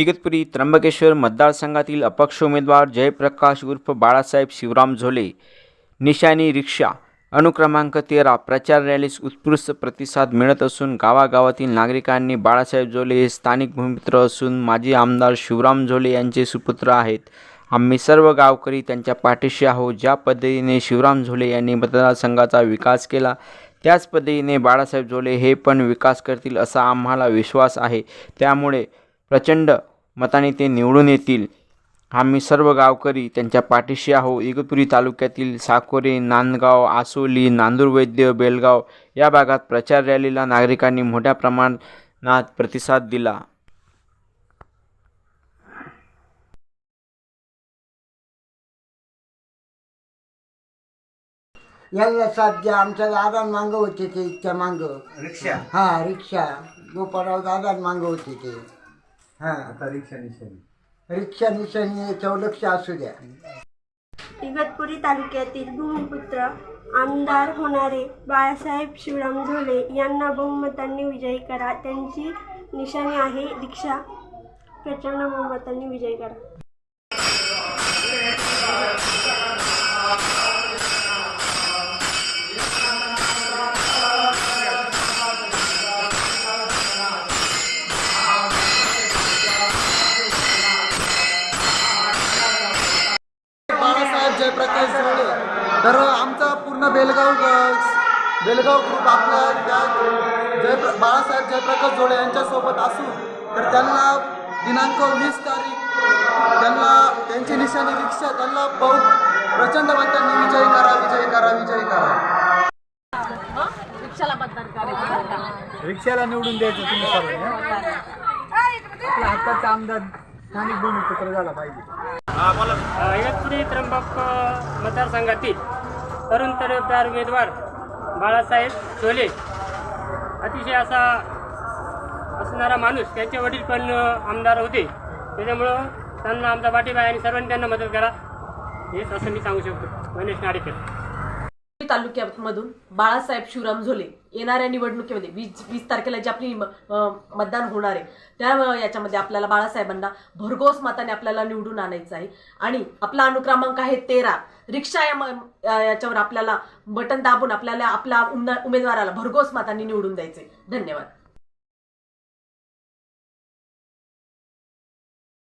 इगतपुरी त्र्यंबकेश्वर मतदारसंघातील अपक्ष उमेदवार जयप्रकाश उर्फ बाळासाहेब शिवराम झोले निशाणी रिक्षा अनुक्रमांक तेरा प्रचार रॅलीस उत्कृष्ट प्रतिसाद मिळत असून गावागावातील नागरिकांनी बाळासाहेब झोले हे स्थानिक भूमिपुत्र असून माजी आमदार शिवराम झोले यांचे सुपुत्र आहेत. आम्ही सर्व गावकरी त्यांच्या पाठीशी आहोत. ज्या पद्धतीने शिवराम झोले यांनी मतदारसंघाचा विकास केला त्याच पद्धतीने बाळासाहेब झोले हे पण विकास करतील असा आम्हाला विश्वास आहे. त्यामुळे प्रचंड मताने ते निवडून येतील. आम्ही सर्व गावकरी त्यांच्या पाठीशी आहो इगतपुरी तालुक्यातील साकोरे नांदगाव आसोली नांदूरवैद्य बेलगाव या भागात प्रचार रॅलीला नागरिकांनी मोठ्या प्रमाणात प्रतिसाद दिला. याला साध्य आमच्या दादा मांग होते ते इतक्या मांग. रिक्षा. हा रिक्षा. गोपाळराव दादा मांग होते ते. हा आता रिक्षा निशाणी. रिक्षा निशाणी याच्यावर लक्ष असू द्या. इगतपुरी तालुक्यातील भूमिपुत्र आमदार होणारे बाळासाहेब शिवराम झोले यांना बहुमतांनी विजयी करा. त्यांची निशाणी आहे रिक्षा. प्रचंड बहुमतांनी विजयी करा. जयप्रकाश जोडे तर आमचा पूर्ण बेलगाव बेलगाव ग्रुप आपला त्या जय बाळासाहेब जयप्रकाश जोडे यांच्यासोबत असून तर त्यांना दिनांक वीस तारीख त्यांना त्यांची निशाणी रिक्षा त्यांना बहुत प्रचंड मतांनी विजयी करा विजयी करा विजयी करा. रिक्षाला निवडून द्यायचं तुम्ही सर्व आपला हक्काचा आमदार स्थानिक भूमिपुत्र झाला पाहिजे. इगतपुरी त्र्यंबक मतदारसंघातील तरुण तरुणदार उमेदवार बाळासाहेब चोले अतिशय असा असणारा माणूस त्यांचे वडील पण आमदार होते. त्याच्यामुळं त्यांना आमचा पाठिंबा आणि सर्वांनी त्यांना मदत करा. हेच असं मी सांगू शकतो. गणेश नाडेकर तालुक्यामधून बाळासाहेब शिवराम झोले येणाऱ्या निवडणुकीमध्ये वीस वीस तारखेला जी आपली म- मतदान होणार आहे त्या याच्यामध्ये आपल्याला बाळासाहेबांना भरघोस मताने आपल्याला निवडून आणायचं आहे. आणि आपला अनुक्रमांक आहे तेरा. रिक्षा या याच्यावर आपल्याला बटन दाबून आपल्याला आपल्या उमेदवाराला भरघोस मताने निवडून द्यायचे धन्यवाद.